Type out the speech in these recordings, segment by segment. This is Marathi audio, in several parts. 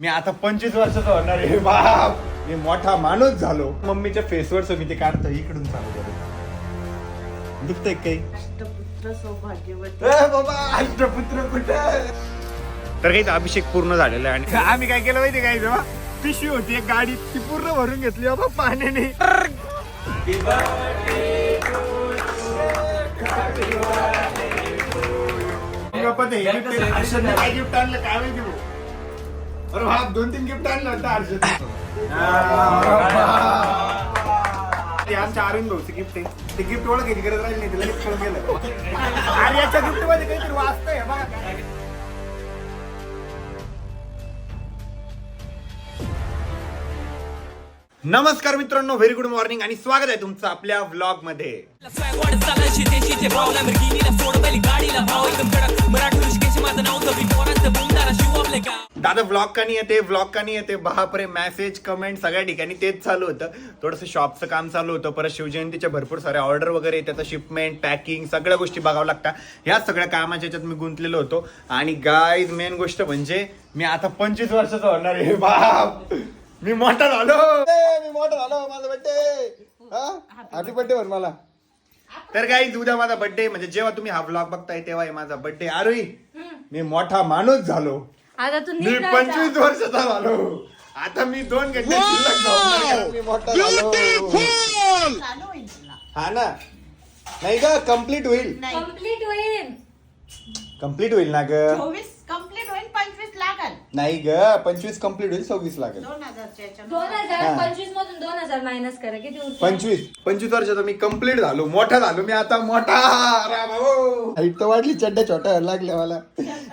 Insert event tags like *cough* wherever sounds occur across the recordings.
मी आता पंचवीस वर्षाचा होणार आहे. बाप! मी मोठा माणूस झालो. मम्मीच्या फेसवर मी ते काढतो इकडून चालू करू दुखतंय काही? अष्टपुत्र सौभाग्यवती. ए बाबा अष्टपुत्र कुठे तर काही अभिषेक पूर्ण झालेला आहे. आणि आम्ही काय केलं माहिती काय जेव्हा? पिशवी होती एक गाडी ती पूर्ण भरून घेतली बाबा पाण्याने. ते हर्षदने काय गिफ्ट आणलं काय माहिती भाऊ? अरे हा दोन तीन गिफ्ट आणलं होतं हर्षद ते आमच्या अरविंद भाऊचं गिफ्ट आहे ते गिफ्ट गरज राहिली नाही तिला गिफ्ट गेलं आणि याच्या गिफ्टमध्ये काहीतरी वाचतंय बघा काय. नमस्कार मित्रांनो व्हेरी गुड मॉर्निंग आणि स्वागत आहे तुमचं आपल्या व्लॉगमध्ये दादा व्लॉग का नाही येते? व्लॉग का नाही येते? बापरे मेसेज कमेंट सगळ्या ठिकाणी तेच चालू होतं. थोडंसं शॉपचं काम चालू होतं. परत शिवजयंतीच्या भरपूर साऱ्या ऑर्डर वगैरे येतात. शिपमेंट पॅकिंग सगळ्या गोष्टी बघावं लागतात. ह्या सगळ्या कामाच्या याच्यात मी गुंतलेलो होतो. आणि गाईज मेन गोष्ट म्हणजे मी आता पंचवीस वर्षाचा होणार आहे. बाप! मी मोठा झालो! मी मोठा झालो. माझा बड्डे हॅपी बड्डे म्हण मला. तर काही उद्या माझा बर्थडे म्हणजे जेव्हा तुम्ही हा ब्लॉग बघताय तेव्हा माझा बर्थडे आरोही मी मोठा माणूस झालो. आता तू मी नीट पंचवीस वर्षाचा झालो. आता मी दोन घंटे शिल्लक झोपणार. मी मोठा झालो चालू होईल तुला हा ना? नाही ग कंप्लीट होईल नाही. कंप्लीट होईल कंप्लीट होईल ना ग. चोवीस कंप्लीट होईल पंचवीस लागल नाही ग पंचवीस कंप्लीट होईल सव्वीस लागेल. दोन हजारच्या याच्यानं. दोन हा. हजार पंचवीस मधून दोन हजार मायनस करा किती उरतील? पंचवीस. पंचवीस वर्षाचा मी कंप्लीट झालो मोठा झालो मी आता मोठा हाईट तर वाढली चड्ड्या छोट्या व्हायला लागल्या मला.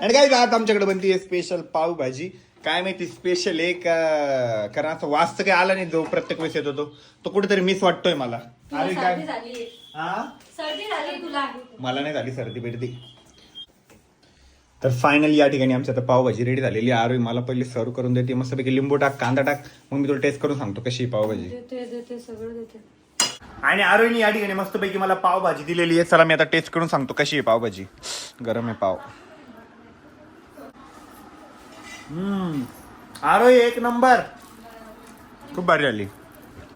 आणि काय आता आमच्याकडे बनती स्पेशल पावभाजी काय माहिती स्पेशल आहे का कारण असं वास्त काही आला नाही जो प्रत्येक वेळेस येत होतो. तो कुठेतरी मिस वाटतोय मला. तुला अरे सर्दी काय? झाली. हा सर्दी झाली तुला. मला नाही झाली सर्दी बिर्दी तर फायनली या ठिकाणी आमची आता पावभाजी रेडी झालेली आहे. आरोही मला पहिले सर्व करून देते. मस्तपैकी लिंबू टाक कांदा टाक. मग मी तुला टेस्ट करून सांगतो कशी आहे पावभाजी. देते देते सगळं देते. आणि आरोहीने या ठिकाणी मस्तपैकी मला पावभाजी दिलेली आहे. चला मी आता टेस्ट करून सांगतो कशी आहे पावभाजी. गरम आहे पाव. हम्म. आरोही एक नंबर खूप भारी आली.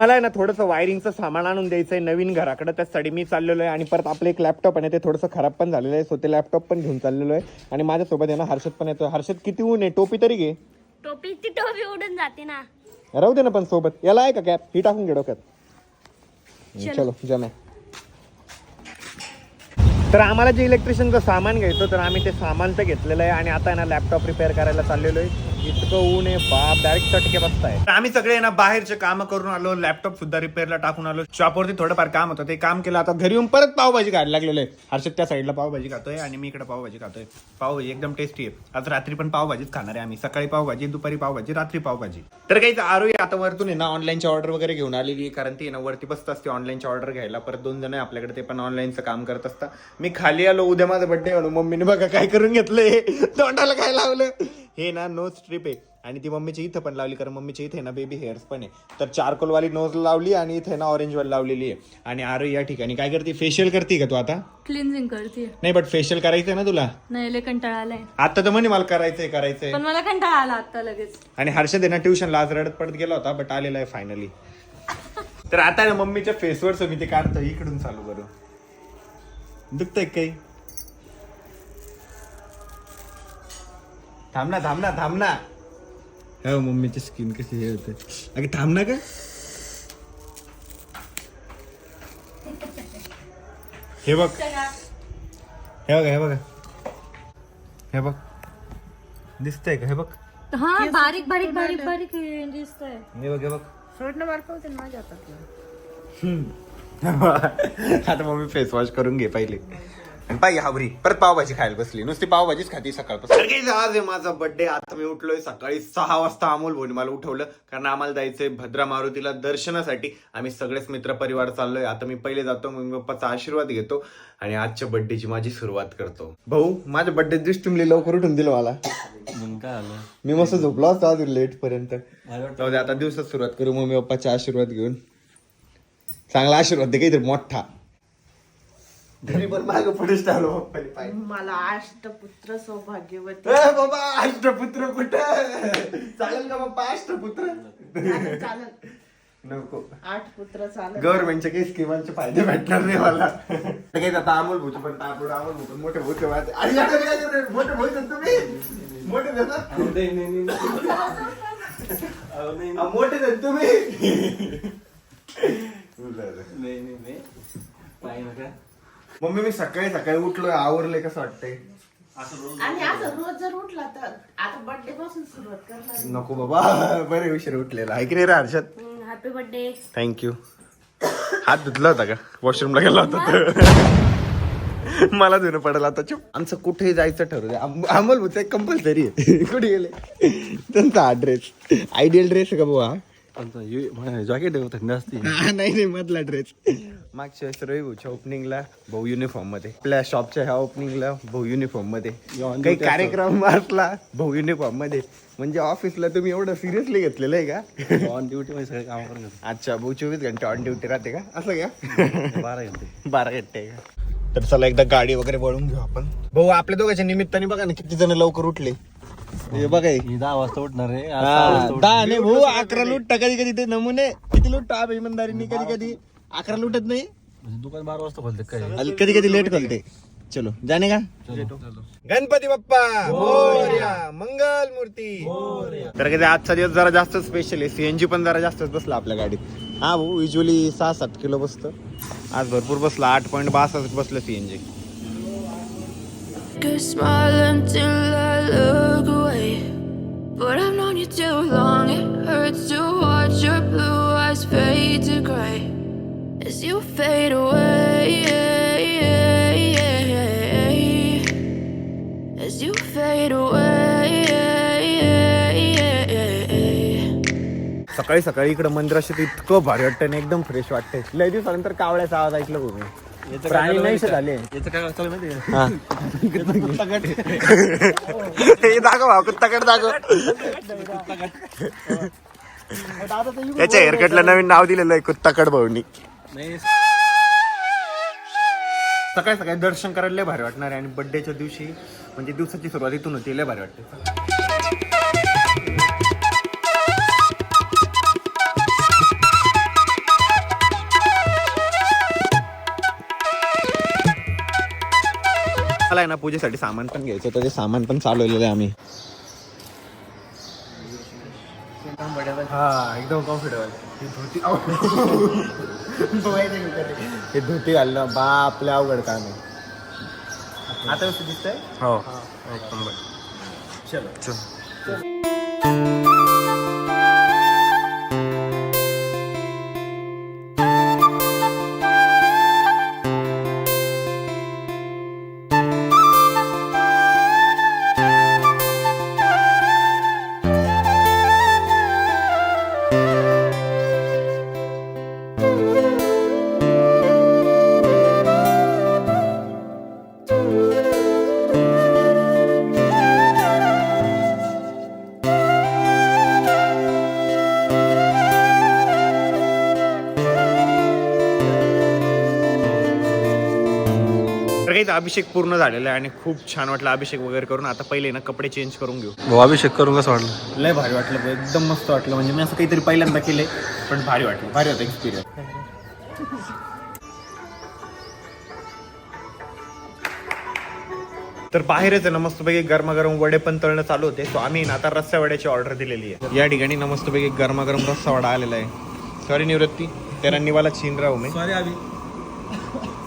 मला आहे ना थोडंसं वायरिंगचं सामान आणून द्यायचं आहे नवीन घराकडे. त्यासाठी मी चाललेलो आहे आणि परत आपलं एक लॅपटॉप आहे ते थोडंसं खराब पण झालेलं आहे. सो ते लॅपटॉप पण घेऊन चाललेलो आहे. आणि माझ्यासोबत आहे ना हर्षद पण येतो हर्षद किती ऊन आहे? टोपी तरी घे. टोपी ती टोपी उडून जाते ना. राहू दे ना पण सोबत. याला आहे का कॅप ही टाकून घे डोक्यात. चलो. जमे. तर आम्हाला जे इलेक्ट्रिशियनचं सामान घ्यायचं तर आम्ही ते सामान तर घेतलेलं आहे. आणि आता ना लॅपटॉप रिपेअर करायला चाललेलो आहे. इतकं ऊन आहे बाप डायरेक्ट चटके बसताय. आम्ही सगळे ना बाहेरचे काम करून आलो लॅपटॉप सुद्धा रिपेअरला टाकून आलो. शॉपवरती थोडंफार काम होतं ते काम केलं आता घरी येऊन परत पावभाजी खायला लागलेले हर्षद त्या साईडला पावभाजी खातोय आणि मी इकडे पावभाजी खातोय. पावभाजी एकदम टेस्टी आहे. आज रात्री पण पावभाजीच खाणार आहे आम्ही. सकाळी पावभाजी दुपारी पावभाजी रात्री पावभाजी. तर काही आरोही आता वरतून आहे ना ऑनलाईनची ऑर्डर वगैरे घेऊन आलेली आहे कारण ती ना वरती बसत असते ऑनलाईनची ऑर्डर घ्यायला. परत दोन जण आपल्याकडे ते पण ऑनलाईनचं काम करत असतात. मी खाली आलो उद्या माझा बड्डे आलो मम्मीने बघा काय करून घेतलंय. *laughs* तोंडाला काय लावलं? हे ना नोज स्ट्रिप आहे. आणि ती मम्मीच्या इथं पण लावली कारण मम्मीच्या इथे ना बेबी हेअर्स पण आहे. तर चारकोलवाली नोज लावली आणि इथे ना ऑरेंज वाली लावलेली आहे. आणि आरो या ठिकाणी. काय करते? फेशियल करते का तू आता? क्लिन्झिंग करते नाही बट फेशियल करायचंय ना तुला? नाही लय कंटाळा आलाय. आता तर म्हणे मला करायचंय करायचंय. पण मला कंटाळा आला आता लगेच. आणि हर्षद आहे ना ट्युशनला आज रडत पडत गेला होता बट आलेला आहे फायनली तर आता ना मम्मीच्या फेसवर मी ते काढतो इकडून चालू करू. दुखतंय काही? थांब ना थांब ना थांब ना हो मम्मीची स्किन कशी हे होते? अगे थांब ना का? हे बघ. हे बघा हे बघा. हे बघ. दिसतंय का? हे बघ. हा बारीक बारीक बारीक बारीक दिसतंय. हे बघ हे बघ. सोडणं मार्क होते ना माझ्या हातातलं *laughs* आता मग मी फेस वॉश करून घे पहिले. आणि पाहिजे हावरी परत पावभाजी खायला बसली. नुसती पावभाजीच खाती सकाळपासून. काही आज आहे माझा बर्थडे आता मी उठलोय सकाळी सहा वाजता अमोल भाऊनी मला उठवलं. कारण आम्हाला जायचंय भद्रा मारुतीला दर्शनासाठी. आम्ही सगळेच मित्र परिवार चाललोय. आता मी पहिले जातो मग पप्पाचा आशीर्वाद घेतो आणि आजच्या बर्थडेची माझी सुरुवात करतो. भाऊ माझ्या बर्थडे दिवशी तुम्ही लवकर उठून दिलं मला. मी मस्त झोपलो असतो अजून लेट पर्यंत. जाऊ दे, आता दिवसात सुरुवात करू. मम्मी पप्पाचा आशीर्वाद घेऊन. चांगला आशीर्वाद दे काहीतरी मोठा. तरी पण माग पुढे आलो पप्पाने पाय मला अष्टपुत्र सौभाग्यवती ए बाबा अष्टपुत्र कुठं चालेल का बाप्पा अष्टपुत्र चालेल चालेल. नको आठ पुत्र चालेल गव्हर्नमेंटच्या काही स्कीमांचे फायदे भेटणार नाही मला काही आता अमोल भूचे पण तापड अमोल भूचे मोठे भूते वाटते आणि आता काय करणार? मोठे भूते तुम्ही मोठे देता अहो, मोठे देत तुम्ही मम्मी मी सकाळी सकाळी उठलोय आवरले कसं वाटतंय? आणि असं रोज जर उठला तर आता बर्थडे पासून सुरुवात करणार नको बाबा बरे उशीर उठलेला. आहे की नाही रे Harshad? Happy birthday thank you हात धुतला होता का? वॉशरूमला गेला होता तर मला धुणं पडेल आता. चुप. आमचं कुठे जायचं ठरवलं अमोल भूत कंपल्सरी आहे *laughs* कुठे गेले? त्यांचा हा ड्रेस आयडियल ड्रेस आहे का बुवा? जॅकेट थंडी असते. *laughs* नाही नाही मधला ड्रेस मागच्या वेळेस रवी भाऊच्या ओपनिंगला भाऊ युनिफॉर्ममध्ये. आपल्या शॉपच्या ह्या ओपनिंगला भाऊ युनिफॉर्ममध्ये. काही कार्यक्रम *laughs* असला भाऊ युनिफॉर्ममध्ये. म्हणजे ऑफिसला तुम्ही एवढं सिरियसली घेतलेलं आहे का? ऑन ड्युटी मध्ये सगळे काम करून अच्छा भाऊ चोवीस घंटे ऑन ड्युटी राहते का? असं का? बारा घंटे. *laughs* बारा घंटे का? तर चला एकदा गाडी वगैरे वळून घेऊ आपण. भाऊ आपल्या दोघांच्या निमित्ताने बघा ना किती जण लवकर उठले. हे बघा हे. दहा वाजता उठणार आहे. दहा. नाही भाऊ अकरा लुटता कधी कधी ते नमुने. किती लुटतो आप इमानदारीने कधी कधी अकरा लुटत नाही? म्हणजे दुकान बारा वाजता खोलते काय कधी कधी लेट करते चलो जाने का? गणपती बाप्पा मोरया. मंगल मूर्ती तर कधी आजचा दिवस जरा जास्त स्पेशल आहे. सीएनजी पण जरा जास्तच बसला आपल्या गाडीत. हा भाऊ युजली सहा सात किलो बसतं. आज भरपूर बसला. आठ पॉईंट बासष्ट बसलं CNG Could smile until I look away. But I've known you too long, it hurts to watch your blue eyes fade to gray. As you fade away. As you fade away. सकाळी सकाळी इकडे मंदिराशी इतकं भारी वाटतं आणि एकदम फ्रेश वाटतंय लय दिवसानंतर कावळ्याचा आवाज ऐकलं याचं काय प्राणी चालू नाही? झाले याचं काय चालू माहिती आहे? हा. हे दाखव कुत्ताकड दाखव त्याच्या हेअरकटला नवीन नाव दिलेलं आहे कुत्ताकड भाऊनी नाही सकाळी सकाळी दर्शन करायला लय भारी वाटणार आहे आणि बर्थडेच्या दिवशी म्हणजे दिवसाची सुरुवात इथून होती लय भारी वाटते. मला आहे ना पूजेसाठी सामान पण घ्यायचं होतं ते सामान पण चालवलेलं आहे आम्ही. हा एकदम कम्फर्टेबल *laughs* हे धोती घालणं बापले अवघड काम आहे. आता कसं दिसतंय? हो. चलो. तर काही अभिषेक पूर्ण झालेला आहे आणि खूप छान वाटलं अभिषेक वगैरे करून. आता पहिले ना कपडे चेंज करून घेऊ. भाऊ अभिषेक करून कसं वाटलं? लय भारी वाटलं एकदम मस्त वाटलं. म्हणजे मी असं काहीतरी पहिल्यांदा केलंय पण भारी वाटलं. भारी होतं एक्सपिरियन्स तर बाहेरच आहे ना मस्तपैकी गरमागरम वडे पण तळणं चालू होते. तो आम्ही ना आता रस्सा वड्याची ऑर्डर दिलेली आहे. या ठिकाणी ना मस्तपैकी गरमागरम रस्सा वडा आलेला आहे. सॉरी निवृत्ती तेरा निवाला छीन राहू मी. सॉरी अभि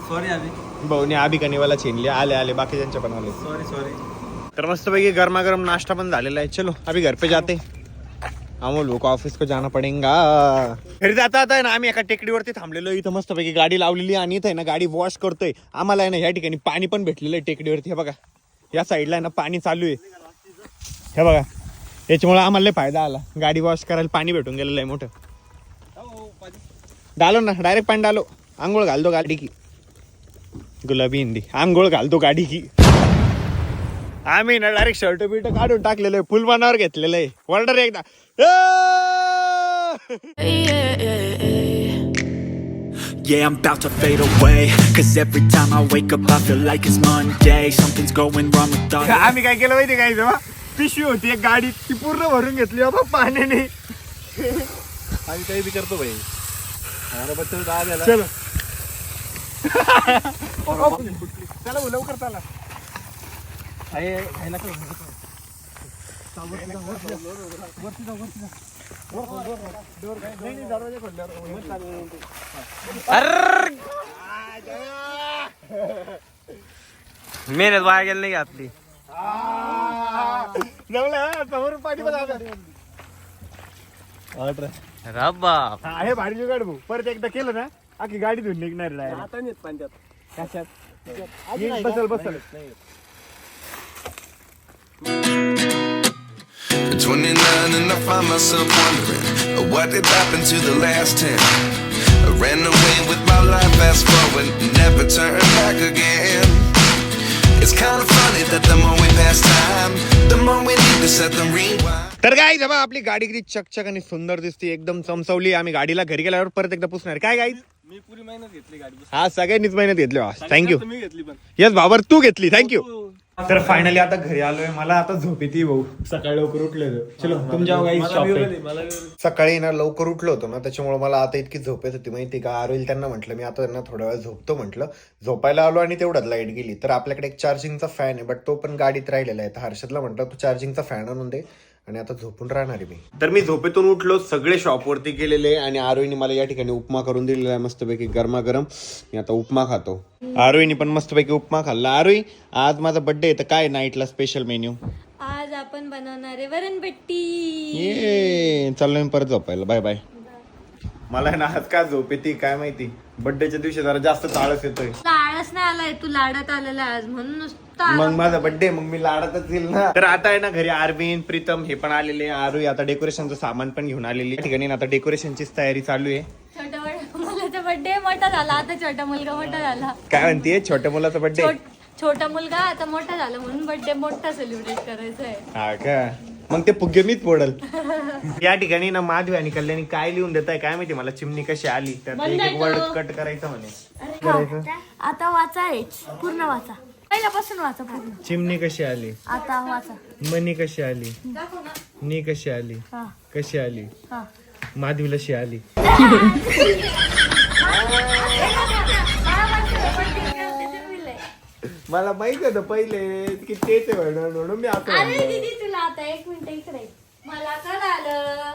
सॉरी अभि भाऊने आबी का निवाला छीनली. आले आले. बाकीच्यांच्या पण आले. सॉरी सॉरी तर मस्तपैकी गरमागरम नाश्ता पण झालेला आहे. चलो अभी घर पे जाते. अमोल भाऊ को ऑफिस को जाना पडेगा. घरी जाता आता ना आम्ही एका टेकडीवरती थांबलेलो इथं मस्तपैकी गाडी लावलेली आणि इथं ना गाडी वॉश करतोय. आम्हाला आहे ना या ठिकाणी पाणी पण भेटलेलं आहे टेकडीवरती. हे बघा या साईडला आहे ना पाणी चालू आहे. हे बघा याच्यामुळे आम्हाला फायदा आला. गाडी वॉश करायला पाणी भेटून गेलेलं आहे मोठं. डालो ना डायरेक्ट पाणी डालो. आंघोळ घालतो गाडी की. गुलाबी हिंदी. आंघोळ घालतो गाडी की आम्ही ना डायरेक्ट शर्ट बिर्ट काढून टाकलेलं आहे फुलमानावर घेतलेलं आहे. ऑर्डर एकदा! Yeah, I'm about to fade away Cause every time I wake up I feel like it's Monday. Something's going wrong with all *laughs* आम्ही काय केलं माहिती काय जेव्हा पिशवी होती एक गाडी ती पूर्ण भरून घेतली बाबा पाण्याने. *laughs* आम्ही काही बी करतो भाई. अरे बच्चा दहा द्याला चलो. *laughs* चला भाऊ, लवकर चला? मेहनत वाया गेली नाही का आपली जमलं समोर पाणी पण आलं. रब्बा हा, हे भाडीची गाडी भाऊ परत एकदा केलं ना आखी गाडी धुवून निघणार direct. आता नेत पाण्यात कशात ये, बसल बसल At 29 and I find myself wondering uh, what did happen to the last 10. I ran away with my life, fast forward, never turn back again. It's kind of funny that the more we pass time, the more we need to set them rewind. तर काय जेव्हा आपली गाडी किती चकचक आणि सुंदर दिसते एकदम चमचवली आम्ही गाडीला घरी गेल्यावर परत एकदा पुसणार काय गाईज मी पुरी मेहनत घेतली गाडी हा सगळ्यांनीच मेहनत घेतली थँक्यू मी घेतली पण. येस बाबर तू घेतली. थँक्यू तर फायनली आता घरी आलोय. मला आता झोप येते भाऊ. सकाळी लवकर उठले चलो तुमच्या. सकाळी ना लवकर उठलो होतो ना त्याच्यामुळे मला आता इतकी झोप येत होती माहिती का? आरोईल त्यांना म्हटलं मी आता त्यांना थोडा वेळ झोपतो म्हटलं. झोपायला आलो आणि तेवढ्यात लाइट गेली. तर आपल्याकडे एक चार्जिंगचा फॅन आहे बट तो पण गाडीत राहिलेला आहे. तर हर्षदला म्हटलं तू चार्जिंगचा फॅन आणून दे. आणि आता झोपून राहणार आहे मी. तर मी झोपेतून उठलो सगळे शॉपवरती गेलेले आणि आरोईने मला या ठिकाणी उपमा करून दिलेला आहे. मस्तपैकी गरमागरम. मी आता उपमा खातो. आरोईने पण मस्तपैकी उपमा खाल्ला. आरोई आज माझा बर्थडे आहे तर काय नाईटला स्पेशल मेन्यू आज आपण बनवणार आहे वरणपट्टी ये चाललो मी परत झोपायला. बाय बाय मला ना आज का झोप येते काय माहिती? बर्थडेच्या दिवशी जरा जास्त ताळस येतोय. लाडच नाही आलाय तू लाडत आलेला आज म्हणून नुसता मग माझा बर्थडे मग मी लाडतच येईल ना. तर आता आहे ना घरी अरविंद प्रीतम हे पण आलेले आरू आता डेकोरेशनचं सामान पण घेऊन आलेली या ठिकाणी ना आता डेकोरेशनचीच तयारी चालू आहे. छोटा मला तर बर्थडे मोठा झाला. आता छोटा मुलगा मोठा झाला. काय म्हणते? छोट्या मुलाचा बर्थडे छोट- छोटा मुलगा आता मोठा झाला म्हणून बर्थडे मोठा सेलिब्रेट करायचा आहे हा का? मग ते फुगे मीच फोडल या ठिकाणी ना माधवी आणि कल्याणी काय लिहून देत आहे काय माहिती? मला चिमणी कशी आली? तर एक एक वर्ड कट करायचं म्हणे. करायचं? आता वाचा आहे पूर्ण वाचा. पहिल्यापासून वाचा पूर्ण. चिमणी कशी आली? आता वाचा. मनी कशी आली? नी कशी आली? कशी आली? माधवीला शी आली. मला माहीत होतं पहिले की तेच म्हणून मी. दीदी तुला आता एक मिनिट इकडे मला कळालं.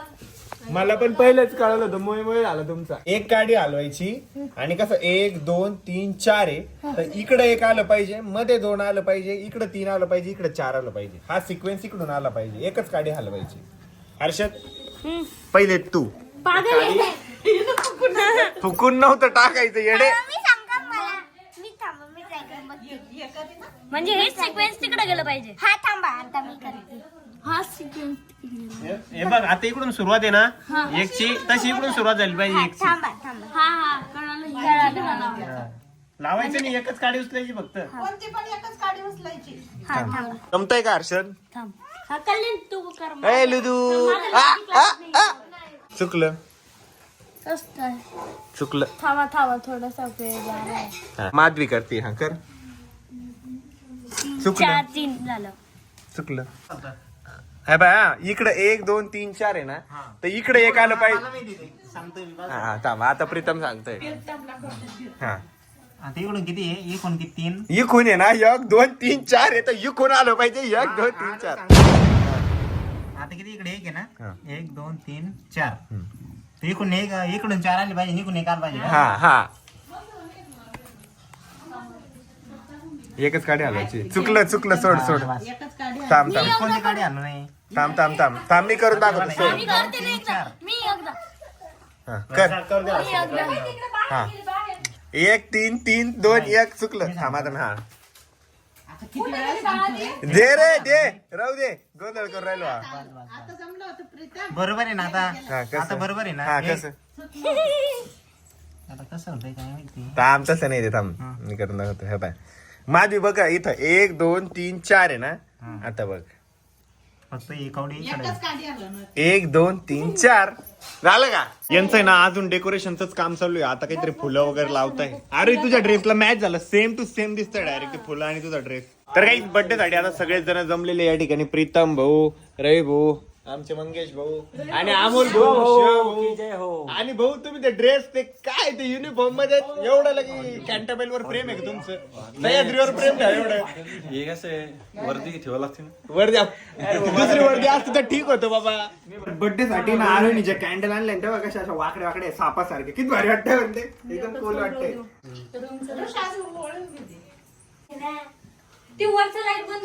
मला पण पहिलेच कळलं होतं. मोय मोय झालं तुमचा. एक गाडी हलवायची आणि कसं एक दोन तीन चार आहे. तर इकडे एक आलं पाहिजे मध्ये दोन आलं पाहिजे इकडे तीन आलं पाहिजे इकडे चार आलं पाहिजे. हा सिक्वेन्स इकडून आला पाहिजे. एकच गाडी हलवायची. हर्षद पहिले तू. पागल आहे. फुकून नव्हतं टाकायचं येडे. मी सांगा मला. मी थांबा मी ट्राय करून बघते म्हणजे हे सिक्वेन्स तिकडे गेलं पाहिजे. हा थांबा आता मी करते. हा सिक्वेन्स हे बघ आता इकडून सुरुवात आहे ना? एकची तशी इकडून सुरुवात झाली पाहिजे थांबा थांबा. हा हा कळालं. लावायचं नाही एकच गाडी उचलायची फक्त. कोणती पण एकच गाडी उचलायची. हा थांबा. जमतंय का हर्षद? थांब. हा कल्याण तू कर ए लुदू. आ, आ, आ. चुकलं. कसं काय? चुकलं. थांबा थांबा थोडासा वेळ झाला हा, माधवी करते हा कर. चुकलं. चार तीन झालं. चुकलं. हा बाय इकडे एक दोन तीन चार आहे ना. तर इकडे एक आलं पाहिजे. हा हा, थांब आता प्रीतम सांगतोय. हा. आता इकडून किती आहे? इकडून किती? तीन? इकून आहे ना एक दोन तीन चार आहे तर इकून आलं पाहिजे. एक दोन तीन चार. आता किती इकडे एक आहे हा. ना एक दोन तीन चार. तर इकडून एक इकडून चार आले पाहिजे इकडून एक आलं पाहिजे हा हा. एकच गाडी हलवायची. चुकलं चुकलं सोड सोड. थांब थांब. कोणती गाडी आणलं नाही थांब थांब थांब. थांब मी करून दाखवतो. सोड. मी करते ना एकदा. मी एकदा. हा, कर. मी एकदा. हा. एक तीन तीन दोन एक चुकलं. थांब आता हा. दे रे दे. राहू दे. गोंधळ करून राहिलो हा. आता जमलं होतं प्रीतम. बरोबर आहे ना हा, आता कसं? आता बरोबर आहे ना? हा कसं? आता कसं होतंय काय माहिती? थांब तसं नाही दे थांब. मी करून दाखवतो. हे पाय. माझी बघा इथं एक दोन तीन चार आहे ना? आता बघ. फक्त एक आवडी इकडे एकच गाडी आलं ना एक दोन तीन चार. झालं का? यांचं आहे ना अजून डेकोरेशनच काम चालू आहे. आता काहीतरी फुलं वगैरे लावताय. अरे तुझ्या ड्रेसला मॅच झालं. सेम टू सेम दिसतंय डायरेक्ट फुलं आणि तुझा ड्रेस तर काही बर्थडे साठी आता सगळेच जण जमलेले या ठिकाणी. प्रीतम भाऊ रवी भाऊ आमचे मंगेश भाऊ. आणि अमोल भाऊ. शिव भाऊ. आणि भाऊ तुम्ही ते ड्रेस ते काय ते युनिफॉर्ममध्ये एवढं लगे कॅन्टाबेल वर प्रेम आहे का तुमचं? सह्याद्रीवर प्रेम आहे एवढं. हे कसं वरती ठेवावं लागते ना. वर्दी दुसरी वर्दी असती तर ठीक होतं बाबा. बर्थडे साठी ना आरोनीच्या कॅन्डल आणल्या ना तेव्हा कशा अशा वाकडे वाकडे सापासारखे. किती भारी वाटतंय म्हणते. एकदम कोल वाटतंय. किती. ती वरचं लाइट बंद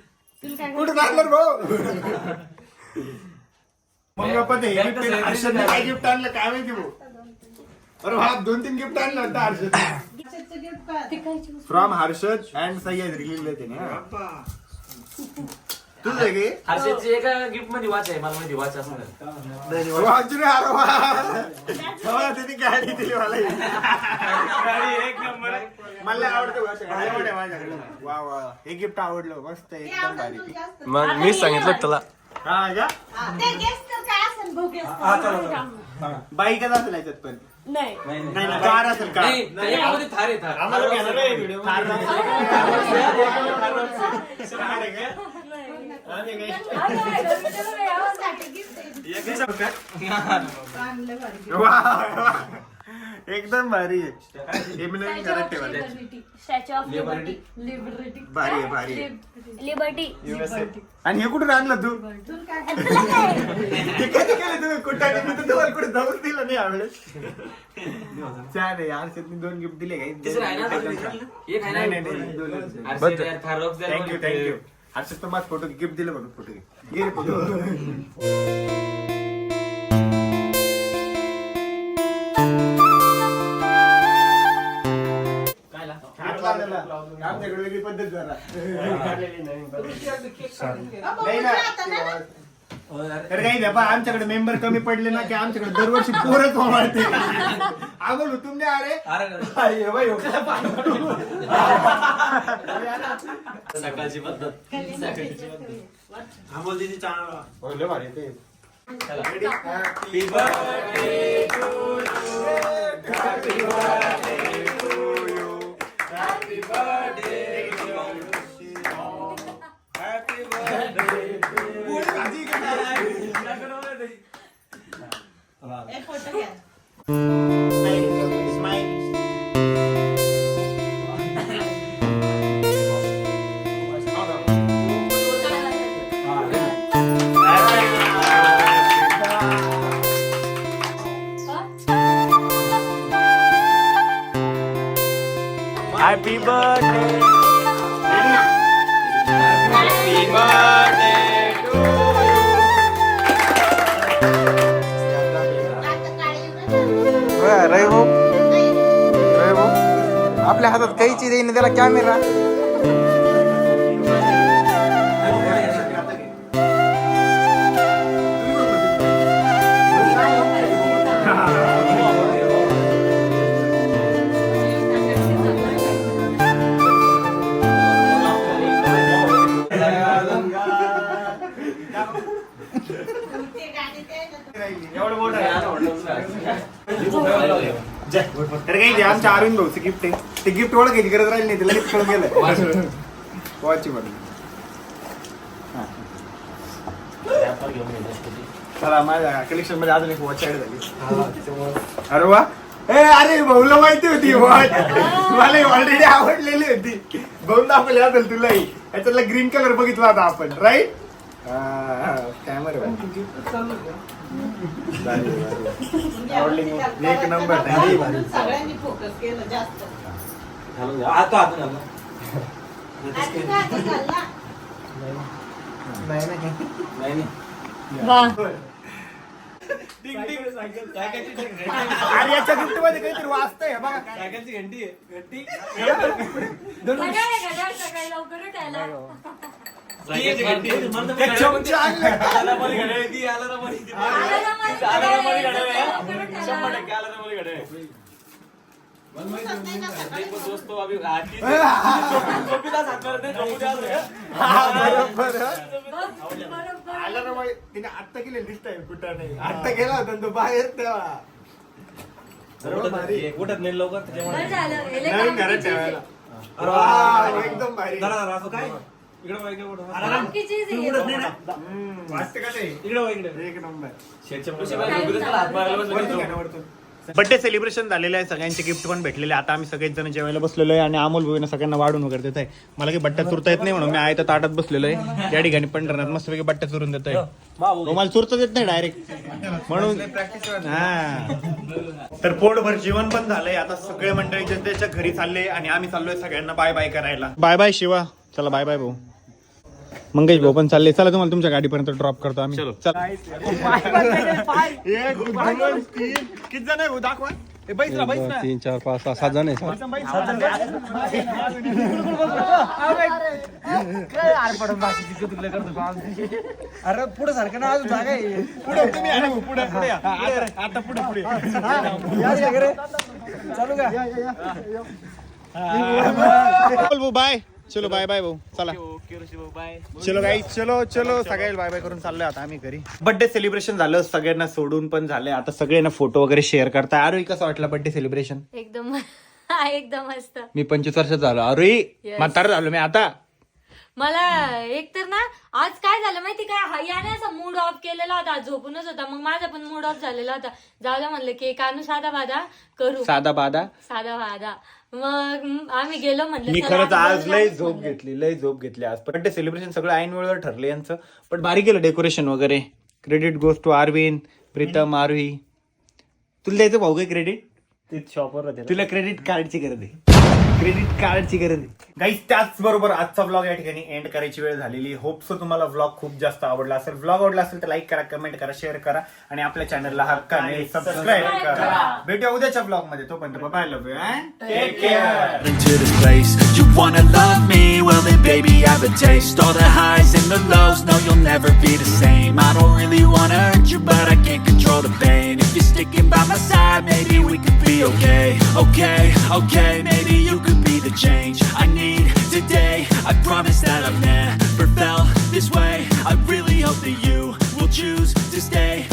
कुठं जाणार भाऊ? मग पप्पा ते हर्षदने काय गिफ्ट आणलं? काय माहिती भाऊ? अरे हा दोन तीन गिफ्ट आणलं होतं Harshad gift? From Harshad and Sayyad लिहिलं त्याने तुझं आहे की? हर्षदची एका गिफ्टमध्ये वाच आहे मला माहिती वाच असणार अरे वा. त्यांनी गाडी दिली मला. ही. गाडी एक नंबर. मला आवडतं बा, आवड आहे माझ्याकडे. वा वा. हे गिफ्ट आवडलं. मस्त आहे, एकदम भारी. मग मीच सांगितलं तुला? हा का हा, ते guess तर काय असेल भाऊ guess. बाईकच असेल याच्यात पण? नाही. नाही कार असेल कार. थार आहे थार. आम्हाला घेणार व्हिडिओ. *laughs* एकदम भारी आहे हे स्टॅच्यू ऑफ लिबर्टी लिबर्टी भारी आहे भारी आहे लिबर्टी आणि हे कुठून आणलं तू हे कधी केलं तुम्ही कुठं मी तर तुम्हाला कुठे जाऊन दिलं नाही आवडेल छान आहे हर्षदने दोन गिफ्ट दिले काही तिसरं आहे ना? एक आहे ना? नाही नाही नाही दोनच. हर्षद यार, थार रॉक द्यायला thank you. Thank you Harshad तुम्हाला फोटो गिफ्ट दिलं म्हणून फोटो रे फोटो आमच्याकडे वेगळी पद्धत जरा. तर काही आमच्याकडे मेंबर कमी पडले ना की आमच्याकडे दरवर्षी पोरच वाढते. आम्हाला तुमने अरे अरे हे बाई, हो. *laughs* सकाळची पद्धत. बोल दीदी चांगला बोलले भारी ते. एक कॅमेरा एवढं मोठं तर काही आमच्या अरविंद गिफ्ट आहे ते गिफ्ट ओळखायची गरज राहिली नाही त्याला गिफ्ट कळून गेलं वॉच म्हणून चला माझ्या कलेक्शनमध्ये अजून एक वॉच ऍड झाली. अरे वा. ए अरे भाऊला माहिती होती वॉच मला ऑलरेडी आवडलेली होती. भाऊ दाखवली असेल तुलाही. याच्यातला ग्रीन कलर बघितला होता आपण राईट कॅमेरा आवडली. एक नंबर नाही केलं जास्त आता आता घाल. आधी का आधी घाल ना. नाही नाही वा अरे याच्या गिफ्टमध्ये काहीतरी वाचतंय बघा घड्याळ आहे, घड्याळ सकाळी लवकर उठायला. ते चमचे आणले. आलाराम आहे, घड्याळ आहे, लवकर उठायला. हा, बरोबर बघ, बरोबर. आला ना बाई, तिने आत्ता केलेली दिसत आहे कुठं नाही आत्ता गेला होता ना तो बाहेर तेव्हा बरोबर भारी. उठत नाही लवकर बरं झालं, हे लय नवीन घरात कामकीची ठेवायला आहे. वाव, एकदम भारी काय इकडे बघ, इकडे बघ. कामकीची आहे ही. हम्म, वाटतं का ते? इकडे इकडे एक नंबर Time बर्थडे सेलिब्रेशन झालेलं आहे. सगळ्यांचे गिफ्ट पण भेटलेले. आहे. आता आम्ही सगळेच जण जेवायला बसलेलो आहे आणि अमोल भाऊने सगळ्यांना वाढून वगैरे देत आहे मला काही बट्ट्या चुरता येत नाही म्हणून मी आहे तर ताटात बसलेलो आहे. या ठिकाणी पंढरनाथ मस्तपैकी बट्ट्या चुरून देत आहे मला चुरता येत नाही डायरेक्ट म्हणून हा. तर पोटभर जेवण पण झालंय. आता सगळे मंडळी जनतेच्या घरी चालले आणि आम्ही चाललोय सगळ्यांना बाय बाय करायला. Bye bye Shiva. चला बाय बाय भाऊ. मंगेश भाऊ पण चालले. चला तुम्हाला तुमच्या गाडीपर्यंत ड्रॉप करतो आम्ही. चला. एक, दोन, तीन. किती जण आहे भाऊ? दाखवा. ए, बैस ना, बैस ना. तीन चार पाच सहा सात जण आहे अरे पुढे सारखं ना अजून जागा आहे. पुढे तुम्ही या ना भाऊ, पुढे पुढे या. आता- पुढे पुढे चालू का? बोल भाऊ बाय चलो बाय बाय भाऊ. चला. चलो गाई चलो चलो. सगळ्या बाय बाय करून चाललोय आता आम्ही घरी. बर्थडे सेलिब्रेशन झालं सगळ्यांना सोडून पण झाले आता सगळे ना फोटो वगैरे शेअर करताय. अरे कसं वाटलं बर्थडे सेलिब्रेशन एकदम *laughs* एकदम मस्त. मी पंचवीस वर्षात झालो. अरे म्हातारा झालो मी आता. मला एक तर ना आज काय झालं माहिती का? हा- याने असा मूड ऑफ केलेला होता आज झोपूनच होता. मग माझा पण मूड ऑफ झालेला होता. जाऊ द्या म्हणलं केक आणू साधा बाधा करू. साधा बाधा? साधा बाधा. मग म, आम्ही गेलो म्हणलं मी चला खरंच आज आज लय झोप घेतली लय झोप घेतली आज. बर्थडे सेलिब्रेशन सगळं ऐन वेळेवर ठरलं यांचं. पण भारी केलं डेकोरेशन वगैरे. Credit goes to Aarvin Pritam Aarohi तुला द्यायचं भाऊ काय क्रेडिट शॉपवर तुला क्रेडिट कार्डची गरज आहे. क्रेडिट कार्डची गरज आहे. गाईज त्याचबरोबर आजचा व्लॉग या ठिकाणी एंड करायची वेळ झालेली होप सो तुम्हाला व्लॉग खूप जास्त आवडला असेल. व्लॉग आवडला असेल तर लाईक करा कमेंट करा शेअर करा आणि आपल्या चॅनलला हक्काने सबस्क्राईब करा. भेटूया उद्याच्या व्लॉगमध्ये. तोपर्यंत bye love take care into this place. You wanna love me? Well then baby I have a taste. All the highs and the lows, no you'll never be the same. I don't really wanna hurt you but I can't control the pain. If you're sticking by my side, maybe we could be okay. Okay, okay, maybe you could be the change I need today. I promise that I've never felt this way. I really hope that you will choose to stay